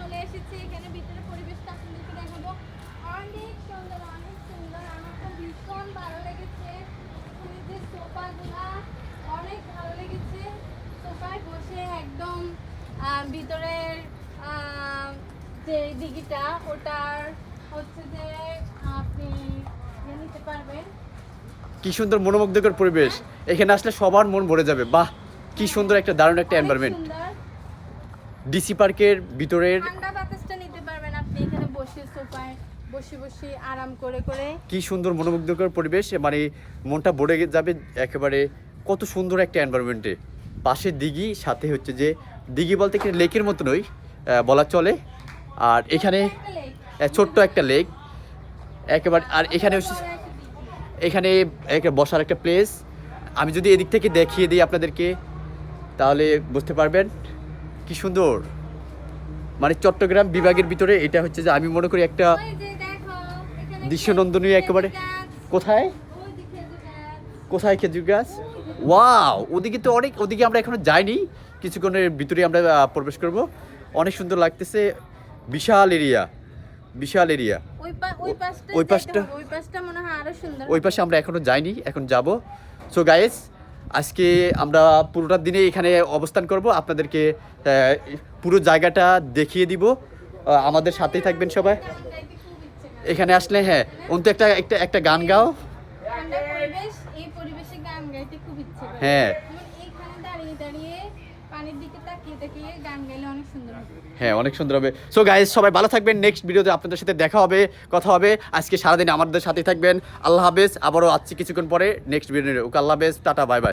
চলে এসেছি। এখানে ভিতরে পরিবেশটা আপনাদেরকে দেখাবো। অনেক সুন্দর অনেক সুন্দর। আমার তো ভীষণ ভালো লেগেছে। যে সোফাগুলা অনেক ভালো লেগেছে। সোফায় বসে একদম ভিতরের যে দিঘিটা ওটার হচ্ছে যে আপনি ইয়ে নিতে পারবেন। কি সুন্দর মনোমুগ্ধকর পরিবেশ। এখানে আসলে সবার মন ভরে যাবে। বাহ! কি সুন্দর একটা দারুণ একটা এনভায়রনমেন্ট। ডিসি পার্কের ভিতরের ঠান্ডা বাতাসটা নিতে পারবেন আপনি এখানে বসে সোফায় বসে বসে আরাম করে করে। কি সুন্দর মনোমুগ্ধকর পরিবেশ মানে মনটা ভরে যাবে একেবারে কত সুন্দর একটা এনভায়রনমেন্টে পাশে দিঘি সাথে হচ্ছে যে দিঘি বলতে এখানে লেকের মতো আহ, বলা চলে। আর এখানে ছোট্ট একটা লেক একেবারে আর এখানে। এখানে একটা বসার একটা প্লেস আমি যদি এদিক থেকে দেখিয়ে দিই আপনাদেরকে তাহলে বুঝতে পারবেন। কি সুন্দর। মানে চট্টগ্রাম বিভাগের ভিতরে এটা হচ্ছে যে আমি মনে করি একটা দৃশ্যনন্দনীয় একেবারে। কোথায়। কোথায় খেজুর গাছ? ওয়াও! ওদিকে তো অনেক ওদিকে আমরা এখনও যাইনি। কিছুক্ষণের ভিতরে আমরা প্রবেশ করব। অনেক সুন্দর লাগতেছে। বিশাল এরিয়া। বিশাল এরিয়া। ওই পাশটা ওই যেতে পাশটা- হবে, ওই পাশটা মনে হয় আরও সুন্দর। ওই পাশে আমরা এখনও যাইনি এখন যাব। সো গাইস আজকে আমরা পুরোটা দিনে এখানে অবস্থান করব। আপনাদেরকে পুরো জায়গাটা দেখিয়ে দিব। আমাদের সাথেই থাকবেন সবাই। এখানে আসলে হ্যাঁ অন্ত একটা একটা একটা গান গাও। হ্যাঁ। হ্যাঁ অনেক সুন্দর হবে। সো গাইস সবাই ভালো থাকবেন। নেক্সট ভিডিওতে আপনাদের সাথে দেখা হবে কথা হবে। আজকে সারাদিন আমাদের সাথেই থাকবেন। আল্লাহ হাফেজ। আবারও আসছি কিছুক্ষণ পরে। নেক্সট ভিডিও ওকে আল্লাহ হাফেজ। Tata bye bye